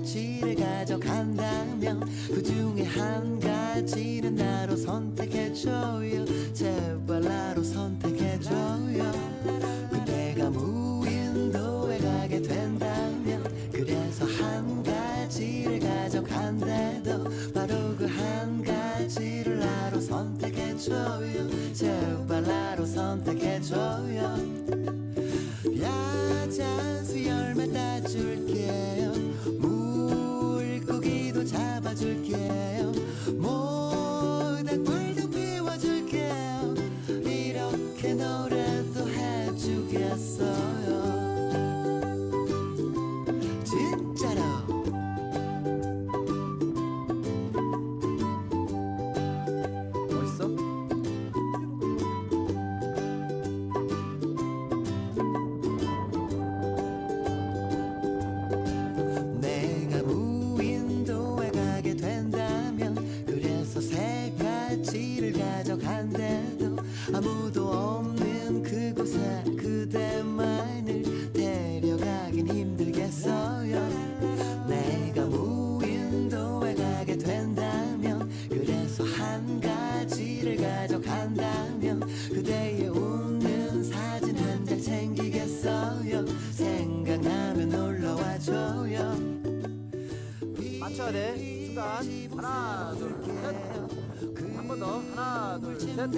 가지를 가져간다면 그 중에 한 가지는 나로 선택해줘요 제발 나로 선택해줘요 그대가 무인도에 가게 된다면 그래서 한 가지를 가져간대도 바로 그 한 가지를 나로 선택해줘요 제발 나로 선택해줘요 야자수 열매 따줄게. 잡아줄게요. 모닥불도 피워줄게요. 이렇게 노래도 해주겠어요. 진짜 가져간대도 아무도 없는 맞춰야 돼. 순간. 하나, 둘, 셋. 한 번 더. 하나, 둘, 셋.